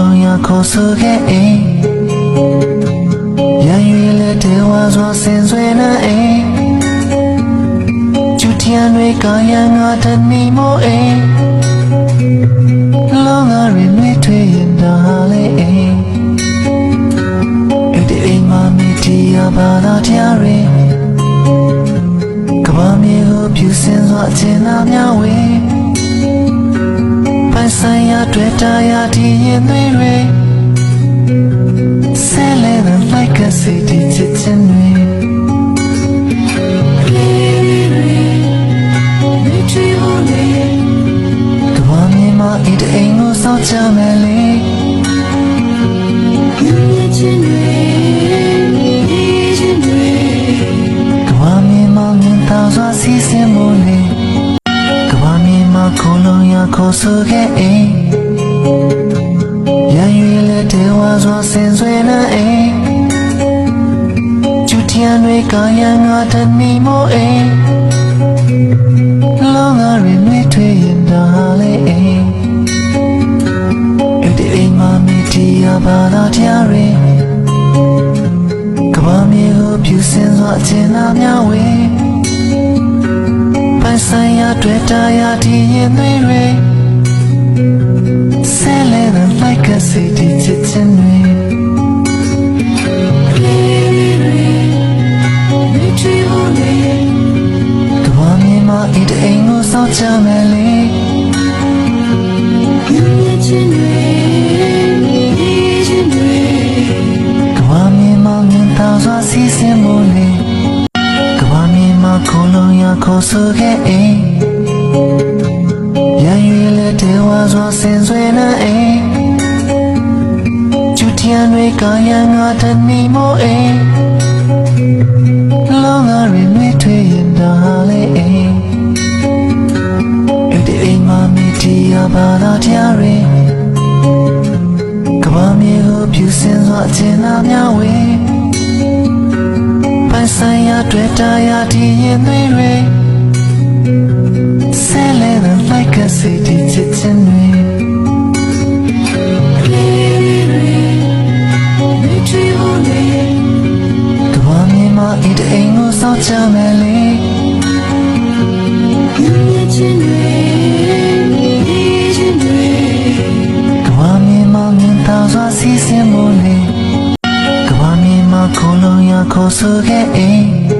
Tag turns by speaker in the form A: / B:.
A: လုံးရခေါ်ဆိုခဲ့အိမ်ရန်ရွေလက်တဲဝါစွာဆင်ဆွဲနေအိမ်ကျူထျံတွေကရန်ငါတနီမို့အိမ်လောငါရင်တွေထွေးရင်ဒါလေအိမ်အဲ့ဒီအိမ်မှာမိတီးရပါတော့တရားရင်းကဘာမြေကိုဖြူစင်စွာအကျဉ်းသားများဝေးပိုင်ဆိုင်ရာ တွေ့တာရာဒီရင်သွေးတွေဆဲလဲတဲ့ like a city ချစ်ချင်တွေကဘာမြင်မအိတ်အိမ်ကိုစောင့်ချမယ်လေကဘာမြ ဆင်ဆွဲနေအိမ်ကျူထျံတွေကရန်ငါတနီမို့အိမ်လောငါရင်တွေထွေးရင်ဒါလေအိမ်အဲ့ဒီအိမ်မှာမိတီးရပါတော့တရားရင်းကဘာမြေကိုဖြူစင်စွာအကျဉ်းသားများဝေးပိုင်ဆိုင်ရာတွေ့တာရာဒီရင်သွေးတွေဆဲလဲတဲ့ like a city ချစ်ချ မြင်မအိတ်အိမ်ကိုစောင့်ချမယ်လေကဘာမြင်မမြင်သာစွာစီးစင်မို့လေကဘာမြင်မခုလုံးရခေါ်ဆိုခဲ့အိမ်ရန်ရွေလက်တဲဝါစွာဆင်ဆွဲနေအိမ်ကျူထျံတွေကရန်ငါတနီမို့အိမ် ရာဘာသာတရားတွေကဘာမြေကိုပြူစင်စွာအကျဉ်းသားများဝေပိုင်ဆိုင်ရာတွေ့တာရာဒီရင်တွေတွေဆဲလဲတဲ့ like a city ချစ်ချင်းတွေဒီအိမ်ကိုစောင့်ကြမယ်လေ こそ原